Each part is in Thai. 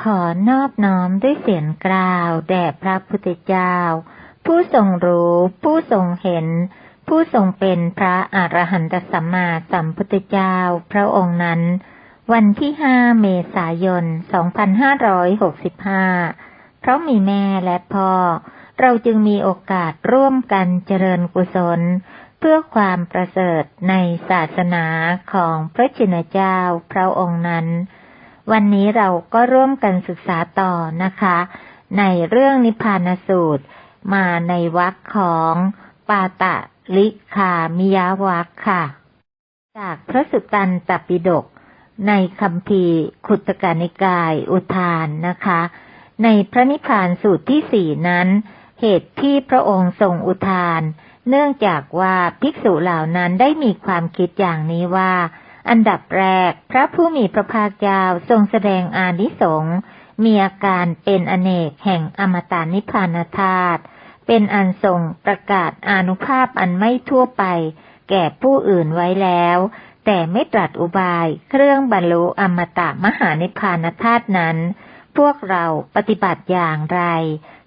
ขอนอบน้อมด้วยเสียงกล่าว แด่พระพุทธเจ้า ผู้ทรงรู้ ผู้ทรงเห็น ผู้ทรงเป็นพระอรหันตสัมมาสัมพุทธเจ้าพระองค์นั้น วันที่ห้าเมษายน 2565 เพราะมีแม่และพ่อ เราจึงมีโอกาสร่วมกันเจริญกุศล เพื่อความประเสริฐในศาสนาของพระชินเจ้าพระองค์นั้น วันนี้เราก็ร่วมกันศึกษาต่อนะคะ ในเรื่องนิพพานสูตร มาในวรรคของปาตะลิคามิยาวัคค่ะ จากพระสุตตันตปิฎกในคำพีร์ขุตกานิกายอุทานนะคะ ในพระนิพพานสูตรที่สี่นั้น เหตุที่พระองค์ทรงอุทาน เนื่องจากว่าภิกษุเหล่านั้นได้มีความคิดอย่างนี้ว่า อันดับแรก พระผู้มีพระภาคเจ้าทรงแสดงอานิสงส์มีอาการเป็นอเนกแห่งอมตะนิพพานธาตุเป็นอันทรงประกาศอนุภาพอันไม่ทั่วไป แก่ผู้อื่นไว้แล้ว แต่ไม่ตรัสอุบายเครื่องบรรลุอมตะมหานิพพานธาตุนั้น พวกเราปฏิบัติอย่างไร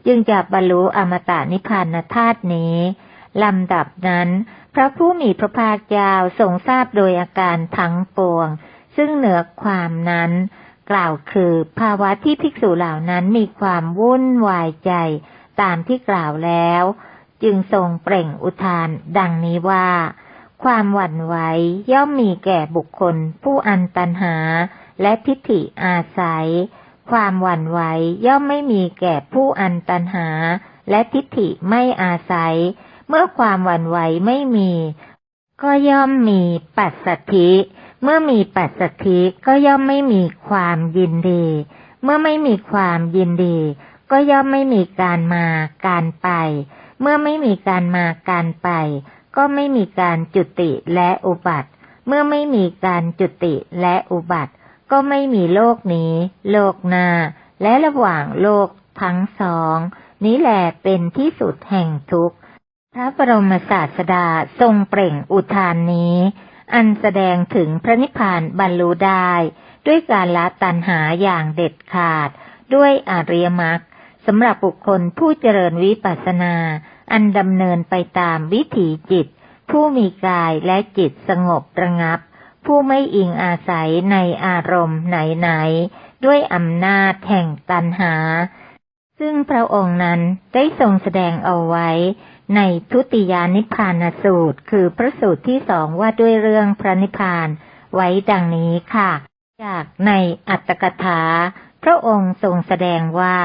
จึงจะบรรลุอมตะนิพพานธาตุนี้ลำดับนั้น พระผู้มีพระภาคเจ้าทรงทราบโดยอาการทั้งปวง ซึ่งเหนือความนั้น กล่าวคือภาวะที่ภิกษุเหล่านั้นมีความวุ่นวายใจตามที่กล่าวแล้ว จึงทรงเปล่งอุทาน ดังนี้ว่า ความหวั่นไหวย่อมมีแก่บุคคล ผู้อันตันหา และทิฏฐิอาศัย ความหวั่นไหวย่อมไม่มีแก่ผู้อันตันหา และทิฏฐิไม่อาศัย เมื่อความหวั่นไหวไม่มี ก็ย่อมมีปัสสัทธิ เมื่อมีปัสสัทธิก็ย่อมไม่มีความยินดี เมื่อไม่มีความยินดี ก็ย่อมไม่มีการมาการไป เมื่อไม่มีการมาการไป ก็ไม่มีการจุติและอุบัติ เมื่อไม่มีการจุติและอุบัติ ก็ไม่มีโลกนี้ โลกหน้า และระหว่างโลกทั้งสอง นี้แหละเป็นที่สุดแห่งทุกข์ พระบรมศาสดาทรงเปล่งอุทานนี้ อันแสดงถึงพระนิพพานบรรลุได้ ด้วยการละตัณหาอย่างเด็ดขาด ด้วยอริยมรรคสำหรับบุคคลผู้เจริญวิปัสสนา อันดำเนินไปตามวิถีจิต ผู้มีกายและจิตสงบระงับ ผู้ไม่อิงอาศัยในอารมณ์ไหนๆด้วยอำนาจแห่งตันหา ซึ่งพระองค์นั้นได้ทรงแสดงเอาไว้ ในทุติยานิพพานสูตร คือพระสูตรที่สองว่าด้วยเรื่องพระนิพพาน ไว้ดังนี้ค่ะ จากในอัตตกถา พระองค์ทรงแสดงว่า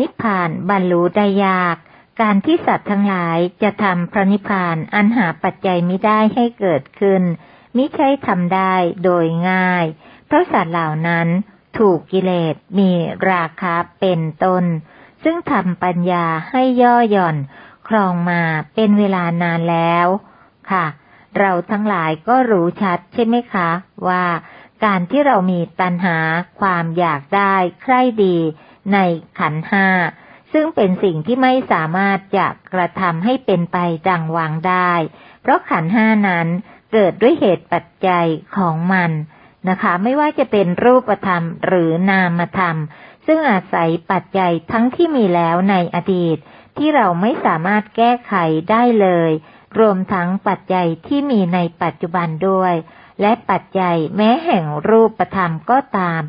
นิพพานบรรลุได้ยาก การที่สัตว์ทั้งหลายจะทำพระนิพพานอันหาปัจจัยไม่ได้ให้เกิดขึ้น มิใช่ทำได้โดยง่าย เพราะสัตว์เหล่านั้นถูกกิเลสมีราคาเป็นต้น ซึ่งทำปัญญาให้ย่อหย่อน ครองมาเป็นเวลานานแล้ว ค่ะ เราทั้งหลายก็รู้ชัดใช่ไหมคะ ว่าการที่เรามีตัณหาความอยากได้ใคร่ดีในขันห้าซึ่งเป็นสิ่งที่ไม่สามารถจะกระทำให้เป็นไปดังวางได้ เพราะขันห้านั้นเกิดด้วยเหตุปัจจัยของมันนะคะ ไม่ว่าจะเป็นรูปธรรมหรือนามธรรม ซึ่งอาศัยปัจจัยทั้งที่มีแล้วในอดีต ที่เราไม่สามารถแก้ไขได้เลย รวมทั้งปัจจัยที่มีในปัจจุบันด้วย และปัจจัยแม้แห่งรูปธรรมก็ตาม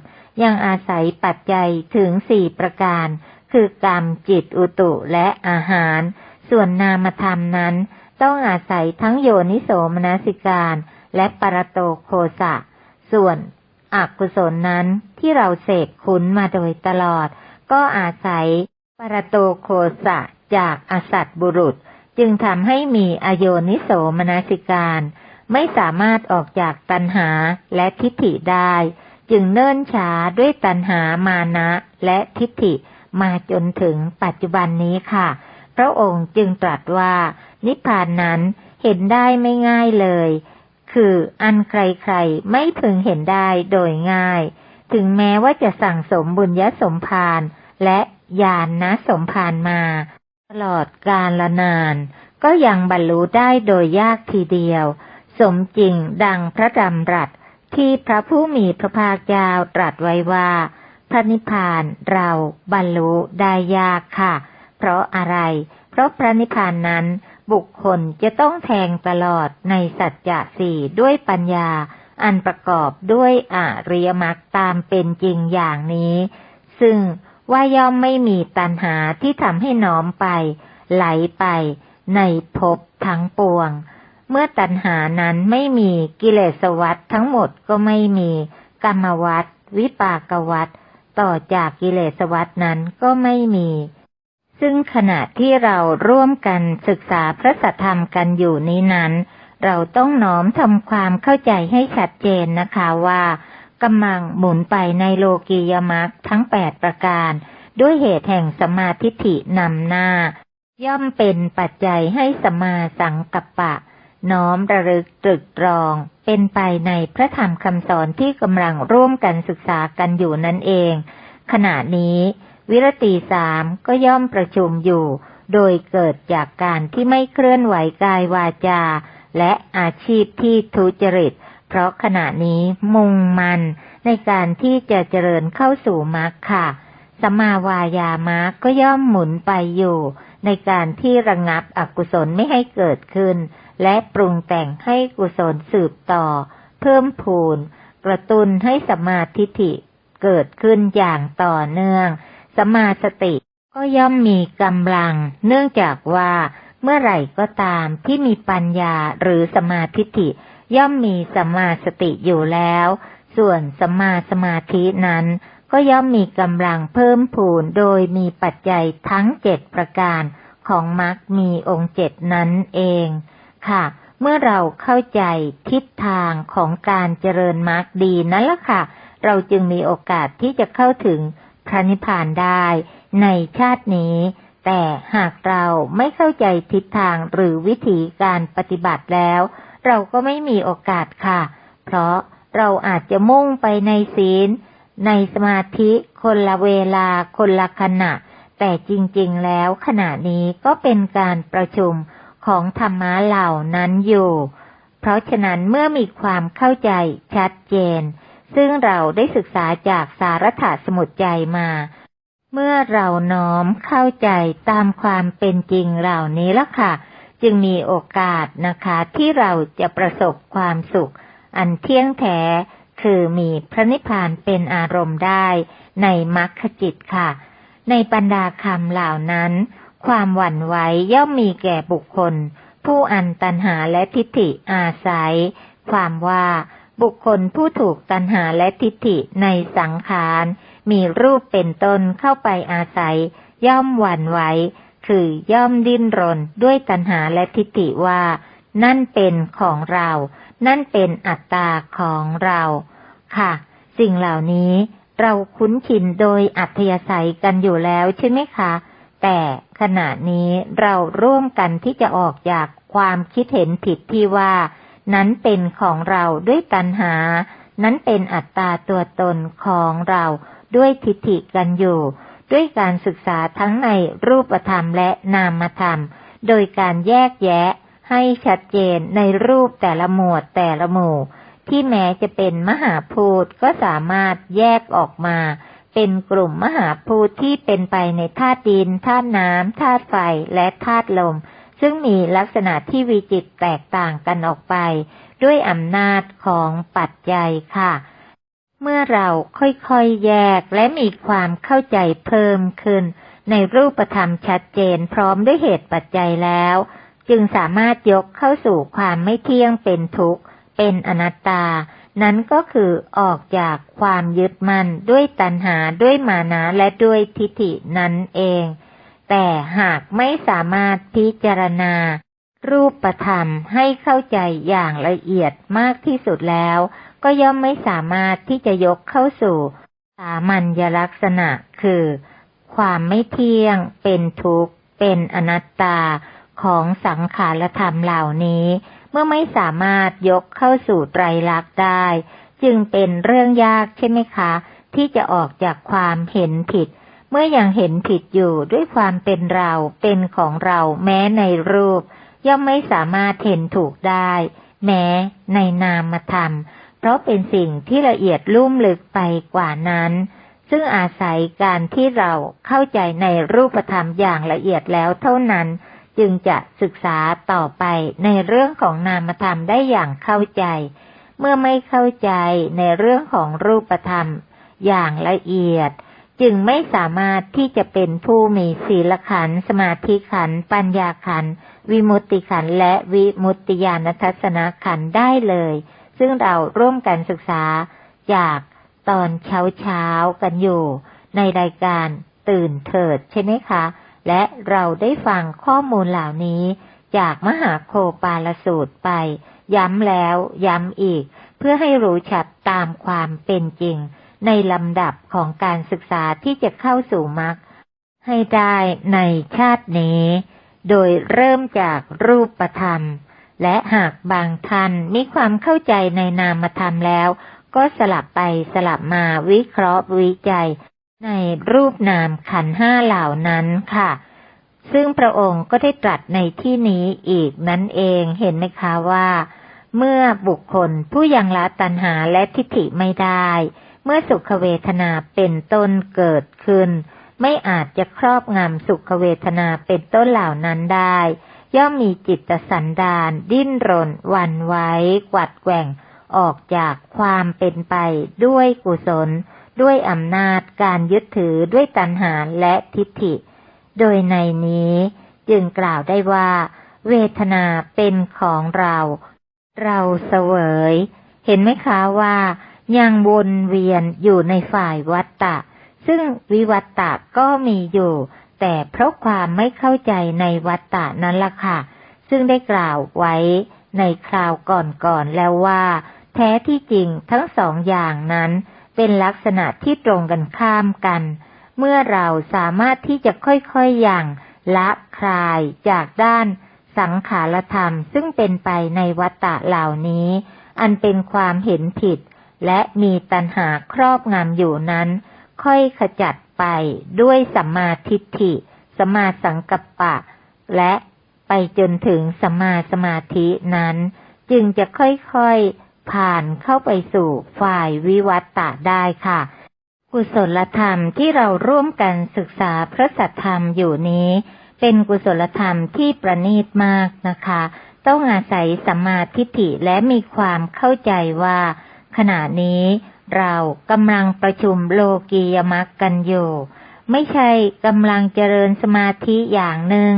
ยังอาศัยปัจจัยถึงสี่ประการ คือกรรมจิตอุตุและอาหาร ส่วนนามธรรมนั้น ต้องอาศัยทั้งโยนิโสมนสิการและปรโตโคสะ ส่วนอกุศลนั้นที่เราเสกคุ้นมาโดยตลอด ก็อาศัย ปรโตโคสะจากอสัตบุรุษ จึงทำให้มีอโยนิโสมนสิการ ไม่สามารถออกจากตัณหาและทิฏฐิได้ จึงเนิ่นช้าด้วยตัณหามานะและทิฏฐิมาจนถึงปัจจุบันนี้ค่ะ พระองค์จึงตรัสว่า นิพพานนั้นเห็นได้ไม่ง่ายเลย คืออันใครๆไม่พึงเห็นได้โดยง่าย ถึงแม้ว่าจะสั่งสมบุญยสมภาร และญาณนะสมภารมา ตลอดกาลละนาน ก็ยังบรรลุได้โดยยากทีเดียว สมจริงดังพระดำรัสที่พระผู้มีพระภาคเจ้าตรัสไว้ว่าพพระนิพพานเราบรรลุได้ยากค่ะ เพราะอะไร เพราะพระนิพพานนั้นบุคคลจะต้องแทงตลอดในสัจจะสี่ด้วยปัญญา อันประกอบด้วยอริยมรรคตามเป็นจริงอย่างนี้ ซึ่ง ว่าย่อมไม่มีตัณหาที่ทำให้น้อมไป ไหลไป ในภพทั้งปวง เมื่อตัณหานั้นไม่มีกิเลสวัฏทั้งหมดก็ไม่มี กรรมวัฏวิปากวัฏต่อจากกิเลสวัฏนั้นก็ไม่มี ซึ่งขณะที่เราร่วมกันศึกษาพระสัทธรรมกันอยู่นี้นั้น เราต้องน้อมทำความเข้าใจให้ชัดเจนนะคะว่า กำลังหมุนไปในโลกียมรรคทั้งแปดประการ ด้วยเหตุแห่งสมาธิฐินำหน้า ย่อมเป็นปัจจัยให้สมาสังกัปปะ น้อมระลึกตรึกตรอง เป็นไปในพระธรรมคำสอนที่กำลังร่วมกันศึกษากันอยู่นั่นเอง ขณะนี้ วิรติสามก็ย่อมประชุมอยู่ โดยเกิดจากการที่ไม่เคลื่อนไหวกายวาจา และอาชีพที่ทุจริต เพราะขณะนี้มุ่งมันในการที่จะเจริญเข้าสู่มรรคค่ะสมาวายามะก็ย่อมหมุนไปอยู่ ในการที่ระงับอกุศลไม่ให้เกิดขึ้น และปรุงแต่งให้กุศลสืบต่อ เพิ่มพูน กระตุ้นให้สมาธิิเกิดขึ้นอย่างต่อเนื่อง สมาสติก็ย่อมมีกำลัง เนื่องจากว่าเมื่อไหร่ก็ตามที่มีปัญญาหรือสมาธิิ ย่อมมีสัมมาสติอยู่แล้ว ส่วนสัมมาสมาธินั้น ก็ย่อมมีกำลังเพิ่มพูนโดยมีปัจจัยทั้งเจ็ดประการของมรรคมีองค์เจ็ดนั้นเองค่ะ เมื่อเราเข้าใจทิศทางของการเจริญมรรคดีนั่นละค่ะ เราจึงมีโอกาสที่จะเข้าถึงพระนิพพานได้ในชาตินี้ แต่หากเราไม่เข้าใจทิศทางหรือวิธีการปฏิบัติแล้ว เราก็ไม่มีโอกาสค่ะ เพราะเราอาจจะมุ่งไปในศีล ในสมาธิคนละเวลาคนละขณะ แต่จริงๆแล้วขณะนี้ก็เป็นการประชุมของธรรมะเหล่านั้นอยู่ เพราะฉะนั้นเมื่อมีความเข้าใจชัดเจน ซึ่งเราได้ศึกษาจากสารถาสมุดใจมา เมื่อเราน้อมเข้าใจตามความเป็นจริงเหล่านี้แล้วค่ะ จึงมีโอกาสนะคะที่เราจะประสบความสุข อันเที่ยงแท้คือมีพระนิพพานเป็นอารมณ์ได้ ในมรรคจิตค่ะ ในบรรดาคำเหล่านั้น ความหวั่นไหวย่อมมีแก่บุคคล ผู้อันตันหาและทิฏฐิอาศัย ความว่าบุคคลผู้ถูกตันหาและทิฏฐิในสังขาร มีรูปเป็นต้นเข้าไปอาศัย ย่อมหวั่นไหว คือย่อมดิ้นรนด้วยตัณหาและทิฏฐิว่า นั่นเป็นของเรา นั่นเป็นอัตตาของเรา ค่ะ สิ่งเหล่านี้เราคุ้นชินโดยอัธยาศัยกันอยู่แล้วใช่ไหมคะ แต่ขณะนี้เราร่วมกันที่จะออกจากความคิดเห็นผิดที่ว่า นั้นเป็นของเราด้วยตัณหา นั้นเป็นอัตตาตัวตนของเราด้วยทิฏฐิกันอยู่ ด้วยการศึกษาทั้งในรูปธรรมและนามธรรม โดยการแยกแยะให้ชัดเจนในรูปแต่ละหมวดแต่ละหมู่ ที่แม้จะเป็นมหาภูตก็สามารถแยกออกมา เป็นกลุ่มมหาภูตที่เป็นไปในธาตุดินธาตุน้ำธาตุไฟและธาตุลม ซึ่งมีลักษณะที่วิจิตแตกต่างกันออกไป ด้วยอำนาจของปัจจัยค่ะ เมื่อเราค่อยๆแยกและมีความเข้าใจเพิ่มขึ้น ในรูปธรรมชัดเจนพร้อมด้วยเหตุปัจจัยแล้ว จึงสามารถยกเข้าสู่ความไม่เที่ยงเป็นทุกข์เป็นอนัตตา นั้นก็คือออกจากความยึดมั่นด้วยตัณหาด้วยมานะและด้วยทิฏฐินั่นเอง แต่หากไม่สามารถพิจารณา รูปธรรมให้เข้าใจอย่างละเอียดมากที่สุดแล้ว ก็ย่อมไม่สามารถที่จะยกเข้าสู่สามัญลักษณะ คือ ความไม่เที่ยง เป็นทุกข์ เป็นอนัตตาของสังขารธรรมเหล่านี้ เมื่อไม่สามารถยกเข้าสู่ไตรลักษณ์ได้ จึงเป็นเรื่องยากใช่ไหมคะ ที่จะออกจากความเห็นผิด เมื่ออยังเห็นผิดอยู่ด้วยความเป็นเราเป็นของเราแม้ในรูป ย่อมไม่สามารถเห็นถูกได้ แม้ในนามธรรม เพราะเป็นสิ่งที่ละเอียดลุ่มลึกไปกว่านั้น ซึ่งอาศัยการที่เราเข้าใจในรูปธรรมอย่างละเอียดแล้วเท่านั้น จึงจะศึกษาต่อไปในเรื่องของนามธรรมได้อย่างเข้าใจ เมื่อไม่เข้าใจในเรื่องของรูปธรรมอย่างละเอียด จึงไม่สามารถที่จะเป็นผู้มีศีลขันสมาธิขันปัญญาขันวิมุตติขันและวิมุตติญาณทัศนขันได้เลย ซึ่งเราร่วมกันศึกษาจากตอนเช้าเช้ากันอยู่ ในรายการตื่นเถิดใช่ไหมคะ และเราได้ฟังข้อมูลเหล่านี้ จากมหาโคปาลสูตรไป ย้ำแล้วย้ำอีก เพื่อให้รู้ชัดตามความเป็นจริง ในลำดับของการศึกษาที่จะเข้าสู่มรรคให้ได้ในชาตินี้ โดยเริ่มจากรูปธรรม และหากบางท่านมีความเข้าใจในนามธรรมแล้ว ก็สลับไปสลับมาวิเคราะห์วิจัย ในรูปนามขันห้าเหล่านั้นค่ะ ซึ่งพระองค์ก็ได้ตรัสในที่นี้อีกนั่นเองเห็นไหมคะว่า เมื่อบุคคลผู้ยังละตัณหาและทิฏฐิไม่ได้ เมื่อสุขเวทนาเป็นต้นเกิดขึ้น ไม่อาจจะครอบงำสุขเวทนาเป็นต้นเหล่านั้นได้ ย่อมมีจิตสันดานดิ้นรนวันไว้กวัดแกว่งออกจากความเป็นไปด้วยกุศล ด้วยอำนาจการยึดถือด้วยตัณหาและทิฏฐิ โดยในนี้จึงกล่าวได้ว่า เวทนาเป็นของเรา เราเสวย เห็นไหมคะว่า ยังวนเวียนอยู่ในฝ่ายวัตตะ ซึ่งวิวัตตะก็มีอยู่ แต่เพราะความไม่เข้าใจในวัตตะนั้นล่ะค่ะ ซึ่งได้กล่าวไว้ในคราวก่อนๆแล้วว่า แท้ที่จริงทั้งสองอย่างนั้น เป็นลักษณะที่ตรงกันข้ามกัน เมื่อเราสามารถที่จะค่อยๆอย่างละคลายจากด้านสังขารธรรมซึ่งเป็นไปในวัตตะเหล่านี้ อันเป็นความเห็นผิด และมีตัณหาครอบงำอยู่นั้น ค่อยขจัด ไปด้วยสัมมาทิฏฐิสัมมาสังกัปปะ และไปจนถึงสัมมาสมาธินั้น จึงจะค่อยๆผ่านเข้าไปสู่ฝ่ายวิวัตตะได้ค่ะ กุศลธรรมที่เราร่วมกันศึกษาพระสัทธรรมอยู่นี้ เป็นกุศลธรรมที่ประณีตมากนะคะ ต้องอาศัยสัมมาทิฏฐิและมีความเข้าใจว่าขณะนี้ เรากำลังประชุมโลกียมักกันอยู่ ไม่ใช่กำลังเจริญสมาธิอย่างหนึ่ง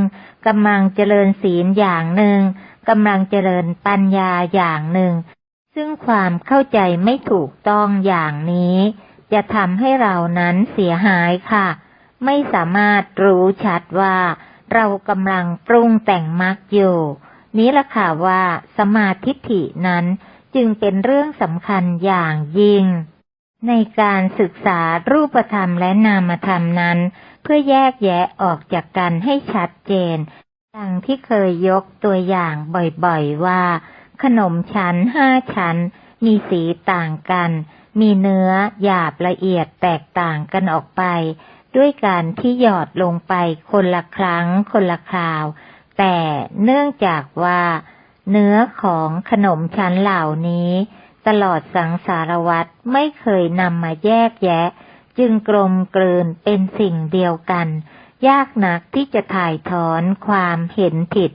กำลังเจริญศีลอย่างหนึ่งกำลังเจริญปัญญาอย่างหนึ่ง ซึ่งความเข้าใจไม่ถูกต้องอย่างนี้ จะทำให้เรานั้นเสียหายค่ะ ไม่สามารถรู้ชัดว่า เรากำลังปรุงแต่งมรรคอยู่ นี้ละค่ะว่าสมาธิฐินั้น จึงเป็นเรื่องสำคัญอย่างยิ่ง ในการศึกษารูปธรรมและนามธรรมนั้น เพื่อแยกแยะออกจากกันให้ชัดเจน ดังที่เคยยกตัวอย่างบ่อยๆว่า ขนมชั้นห้าชั้น มีสีต่างกัน มีเนื้อหยาบละเอียดแตกต่างกันออกไป ด้วยการที่หยอดลงไปคนละครั้งคนละคราว แต่เนื่องจากว่า เนื้อของขนมชั้นเหล่านี้ ตลอดสังสารวัตรไม่เคยนำมาแยกแยะ จึงกลมกลืนเป็นสิ่งเดียวกัน ยากนักที่จะถ่ายถอนความเห็นผิด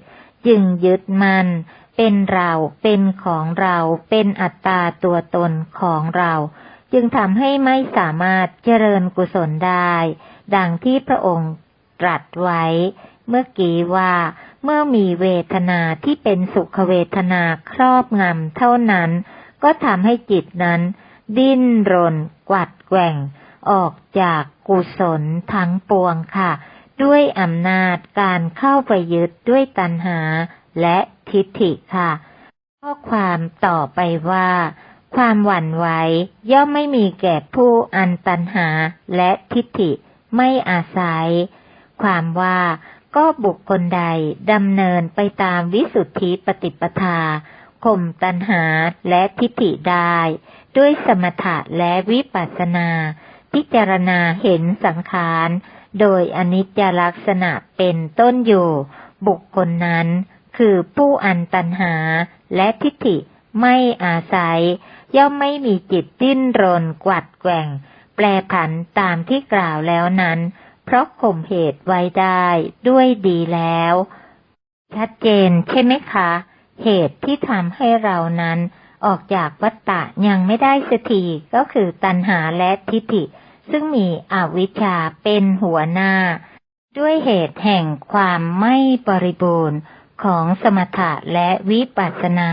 จึงยึดมัน่นเป็นเราเป็นของเราเป็นอัตตาตัวตนของเรา จึงทำให้ไม่สามารถเจริญกุศลได้ ดังที่พระองค์ตรัสไว้ เมื่อกี้ว่า เมื่อมีเวทนาที่เป็นสุขเวทนาครอบงำเท่านั้น ก็ทำให้จิตนั้น ดิ้นรน กวัดแกว่ง ออกจากกุศลทั้งปวงค่ะ ด้วยอำนาจการเข้าไปยึดด้วยตัณหาและทิฏฐิค่ะ ข้อความต่อไปว่า ความหวั่นไหวย่อมไม่มีแก่ผู้อันตันหาและทิฏฐิไม่อาศัย ความว่า ก็บุคคลใดดำเนินไปตามวิสุทธิปฏิปทาข่มตันหาและทิฏฐิได้ ด้วยสมถะและวิปัสสนา พิจารณาเห็นสังขารโดยอนิจจลักษณะเป็นต้นอยู่ บุคคลนั้น คือผู้อันตันหาและทิฏฐิไม่อาศัย ย่อมไม่มีจิตดิ้นรนกวัดแกว่ง แปรผันตามที่กล่าวแล้วนั้น เพราะข่มเหตุไว้ได้ด้วยดีแล้ว ชัดเจนใช่ไหมคะ เหตุที่ทำให้เรานั้นออกจากวัฏฏะยังไม่ได้สักทีก็คือตัณหาและทิฏฐิ ซึ่งมีอวิชชาเป็นหัวหน้า ด้วยเหตุแห่งความไม่บริบูรณ์ของสมถะและวิปัสสนา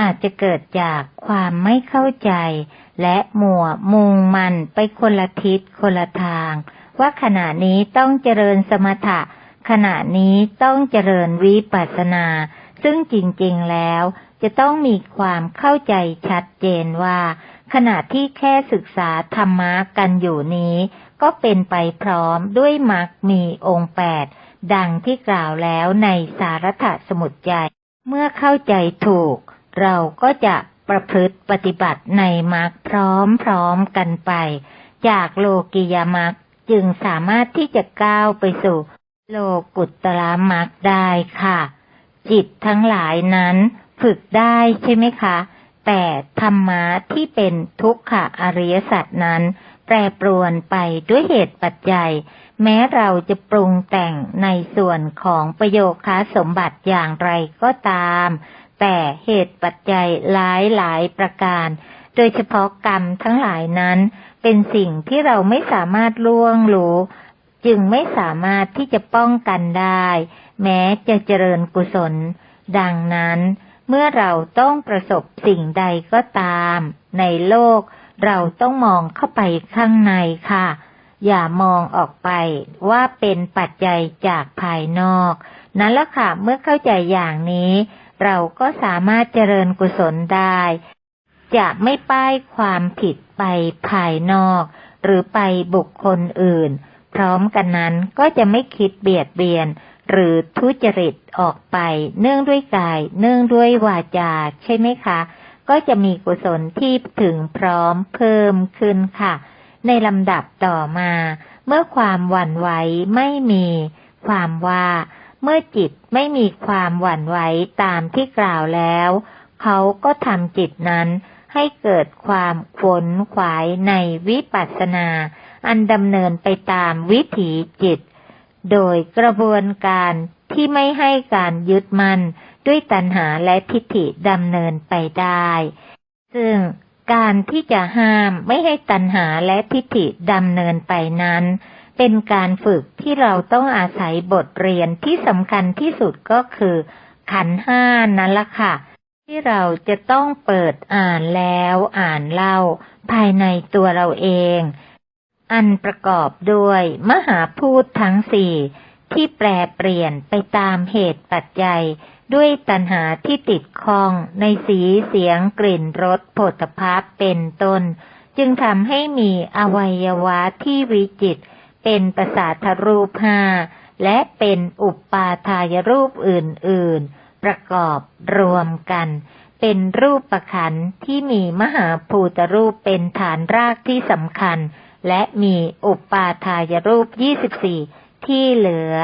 อาจจะเกิดจากความไม่เข้าใจ และหมัวมุงมันไปคนละทิศคนละทาง ว่าขณะนี้ต้องเจริญสมถะ ขณะนี้ต้องเจริญวิปัสสนา ซึ่งจริงๆแล้วจะต้องมีความเข้าใจชัดเจนว่า ขณะที่แค่ศึกษาธรรมะกันอยู่นี้ ก็เป็นไปพร้อมด้วยมรรคมีองค์แปดดังที่กล่าวแล้วในสารถสมุดใจ เมื่อเข้าใจถูก เราก็จะประพฤติปฏิบัติในมรรคพร้อมๆกันไป จากโลกิยมรรค จึงสามารถที่จะก้าวไปสู่โลกุตตรมรรคได้ค่ะ จิตทั้งหลายนั้นฝึกได้ใช่ไหมคะ แต่ธรรมะที่เป็นทุกขะอริยสัจนั้น แปรปรวนไปด้วยเหตุปัจจัย แม้เราจะปรุงแต่งในส่วนของประโยคาสมบัติอย่างไรก็ตาม แต่เหตุปัจจัยหลายหลายประการ โดยเฉพาะกรรมทั้งหลายนั้น เป็นสิ่งที่เราไม่สามารถล่วงรู้ จึงไม่สามารถที่จะป้องกันได้ แม้จะเจริญกุศล ดังนั้น เมื่อเราต้องประสบสิ่งใดก็ตาม ในโลก เราต้องมองเข้าไปข้างในค่ะ อย่ามองออกไปว่าเป็นปัจจัยจากภายนอก นั่นละค่ะเมื่อเข้าใจอย่างนี้ เราก็สามารถเจริญกุศลได้ จะไม่ป้ายความผิดไปภายนอก หรือไปบุคคลอื่น พร้อมกันนั้นก็จะไม่คิดเบียดเบียน หรือทุจริตออกไป เนื่องด้วยกาย เนื่องด้วยวาจา ใช่ไหมคะ ก็จะมีกุศลที่ถึงพร้อมเพิ่มขึ้นค่ะ ในลำดับต่อมา เมื่อความหวั่นไหวไม่มี ความว่าเมื่อจิตไม่มีความหวั่นไหวตามที่กล่าวแล้ว เขาก็ทำจิตนั้น ให้เกิดความขวนขวายในวิปัสสนา อันดำเนินไปตามวิถีจิต โดยกระบวนการที่ไม่ให้การยึดมั่นด้วยตัณหาและทิฏฐิดำเนินไปได้ ซึ่งการที่จะห้ามไม่ให้ตัณหาและทิฏฐิดำเนินไปนั้น เป็นการฝึกที่เราต้องอาศัยบทเรียนที่สำคัญที่สุดก็คือ ขันห้านั่นละค่ะ ที่เราจะต้องเปิดอ่านแล้วอ่านเล่าภายในตัวเราเอง อันประกอบด้วยมหาพูดทั้งสี่ที่แปรเปลี่ยนไปตามเหตุปัจจัย ด้วยตัณหาที่ติดข้องในสีเสียงกลิ่นรสผลภาพเป็นต้น จึงทำให้มีอวัยวะที่วิจิต เป็นประสาทรูปห้าและเป็นอุปปาทายรูปอื่นๆ ประกอบรวมกัน เป็นรูปประคันที่มีมหาภูตรูปเป็นฐานรากที่สำคัญ และมีอุปาทายรูป 24 ที่เหลือ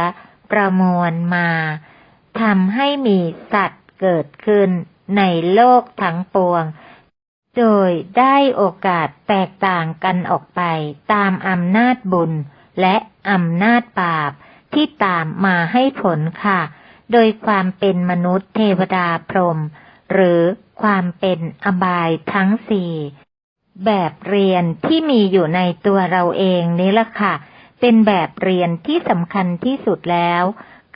ประมวลมาทำให้มีสัตว์เกิดขึ้นในโลกทั้งปวง โดยได้โอกาสแตกต่างกันออกไปตามอำนาจบุญและอำนาจบาปที่ตามมาให้ผลค่ะ โดยความเป็นมนุษย์เทวดาพรหมหรือความเป็นอบายทั้งสี่แบบเรียนที่มีอยู่ในตัวเราเองนี่แหละค่ะ เป็นแบบเรียนที่สำคัญที่สุดแล้ว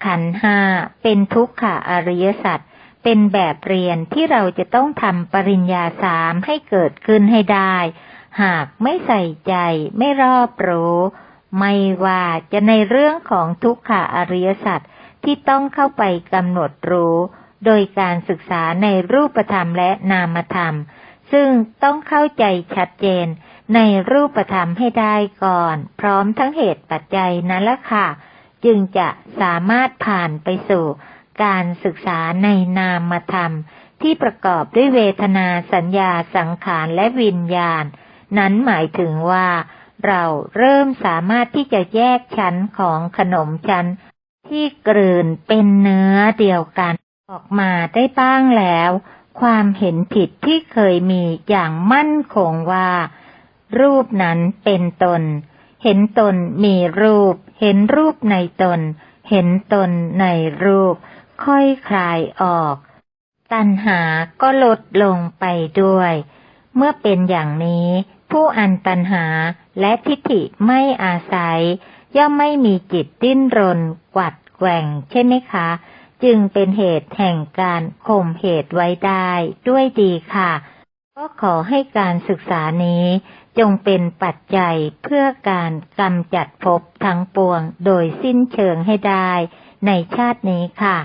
ขันห้าเป็นทุกขะอริยสัจเป็นแบบเรียนที่เราจะต้องทำปริญญาสามให้เกิดขึ้นให้ได้ หากไม่ใส่ใจไม่รอบรู้ ไม่ว่าจะในเรื่องของทุกขะอริยสัจ ที่ต้องเข้าไปกำหนดรู้ โดยการศึกษาในรูปธรรมและนามธรรม ซึ่งต้องเข้าใจชัดเจนในรูปธรรมให้ได้ก่อน พร้อมทั้งเหตุปัจจัยนั่นละค่ะ จึงจะสามารถผ่านไปสู่การศึกษาในนามธรรม ที่ประกอบด้วยเวทนาสัญญาสังขารและวิญญาณ นั้นหมายถึงว่า เราเริ่มสามารถที่จะแยกชั้นของขนมชั้น ที่กลืนเป็นเนื้อเดียวกัน ออกมาได้บ้างแล้ว ความเห็นผิดที่เคยมีอย่างมั่นคงว่า รูปนั้นเป็นตน เห็นตนมีรูป เห็นรูปในตน เห็นตนในรูป ค่อยคลายออก ตัณหาก็ลดลงไปด้วย เมื่อเป็นอย่างนี้ ผู้อันตัณหาและทิฏฐิไม่อาศัย ย่อมไม่มีจิตดิ้นรน กวัดแกว่ง ใช่ไหมคะ จึงเป็นเหตุแห่งการข่มเหตุไว้ได้ด้วยดีค่ะ ก็ขอให้การศึกษานี้ จงเป็นปัจจัยเพื่อการกำจัดภพทั้งปวงโดยสิ้นเชิงให้ได้ ในชาตินี้ค่ะ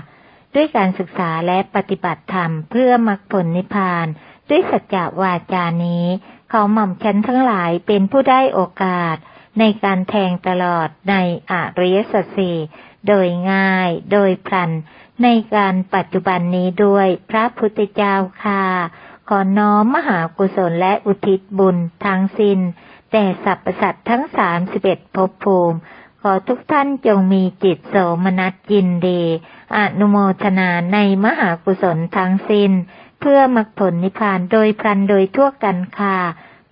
ด้วยการศึกษาและปฏิบัติธรรมเพื่อมรรคผลนิพพาน ด้วยสัจจวาจานี้ เขาหม่อมฉันทั้งหลายเป็นผู้ได้โอกาส ในการแทงตลอดในอริยสัจสี่โดยง่าย โดยพลัน ในการปัจจุบันนี้ด้วยพระพุทธเจ้าค่ะขอน้อมมหากุศลและอุทิศบุญทั้งสิน้นแต่สรรพสัตว์ทั้งสามสิบเอ็ดภพภูมิ ขอทุกท่านจงมีจิตโสมนัสยินดี อนุโมทนาในมหากุศลทั้งสิน้น เพื่อมรรคผลนิพพานโดยพลันโดยทั่วกันค่ะ